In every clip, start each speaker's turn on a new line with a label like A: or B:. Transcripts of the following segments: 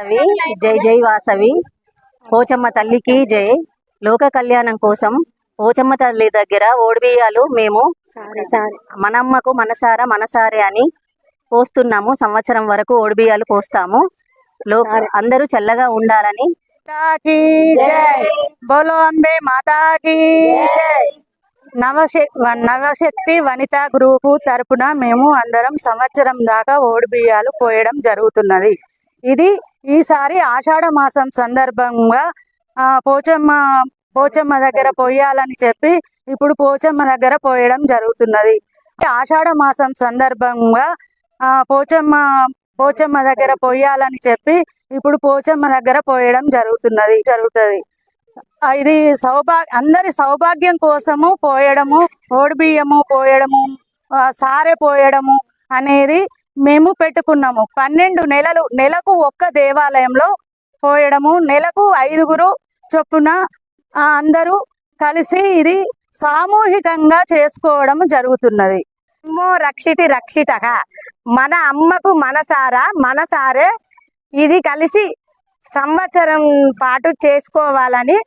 A: వాసవి జై జై వాసవి. పోచమ్మ తల్లికి జై. లోక కళ్యాణం కోసం పోచమ్మ తల్లి దగ్గర ఓడిబియ్యాలు మేము మనమ్మకు మనసారా మనసారే అని పోస్తున్నాము. సంవత్సరం వరకు ఓడిబియ్యాలు పోస్తాము. లో అందరూ చల్లగా ఉండాలని.
B: మాతా కీ జై. బోలో అంబే మాతా కీ జై. నవశక్తి నవశక్తి వనిత గ్రూపు తరపున మేము అందరం సంవత్సరం దాకా ఓడి బియ్యాలు పోయడం జరుగుతున్నది. ఇది ఈసారి ఆషాఢ మాసం సందర్భంగా పోచమ్మ పోచమ్మ దగ్గర పోయాలని చెప్పి ఇప్పుడు పోచమ్మ దగ్గర పోయడం జరుగుతున్నది. ఆషాఢ మాసం సందర్భంగా పోచమ్మ పోచమ్మ దగ్గర పోయాలని చెప్పి ఇప్పుడు పోచమ్మ దగ్గర పోయడం జరుగుతున్నది జరుగుతుంది. ఇది సౌభా అందరి సౌభాగ్యం కోసము పోయడము ఓడిబియ్యము పోయడము సారె పోయడము అనేది మేము పెట్టుకున్నాము. పన్నెండు నెలలు నెలకు ఒక్క దేవాలయంలో పోయడము నెలకు ఐదుగురు చొప్పున అందరూ కలిసి ఇది సామూహికంగా చేసుకోవడం జరుగుతున్నది.
C: అమ్మో రక్షితి రక్షిత. మన అమ్మకు మనసారా? మనసారే. ఇది కలిసి సంవత్సరం పాటు చేసుకోవాలని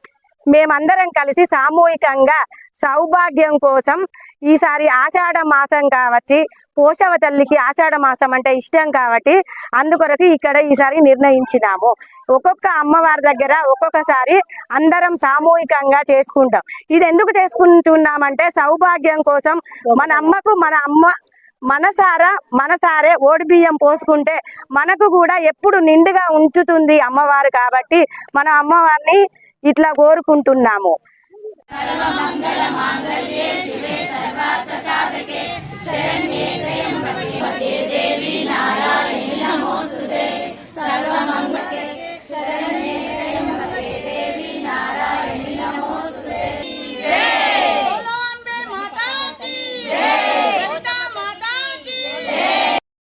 C: మేమందరం కలిసి సామూహికంగా సౌభాగ్యం కోసం ఈసారి ఆషాఢ మాసం కాబట్టి పోషవ తల్లికి ఆషాఢ మాసం అంటే ఇష్టం కాబట్టి అందుకొరకు ఇక్కడ ఈసారి నిర్ణయించినాము. ఒక్కొక్క అమ్మవారి దగ్గర ఒక్కొక్కసారి అందరం సామూహికంగా చేసుకుంటాం. ఇది ఎందుకు చేసుకుంటున్నామంటే సౌభాగ్యం కోసం మన అమ్మకు మన అమ్మ మనసారా మనసారే ఓడి బియ్యం పోసుకుంటే మనకు కూడా ఎప్పుడు నిండుగా ఉంచుతుంది అమ్మవారు కాబట్టి మన అమ్మవారిని ఇట్లా కోరుకుంటున్నాము.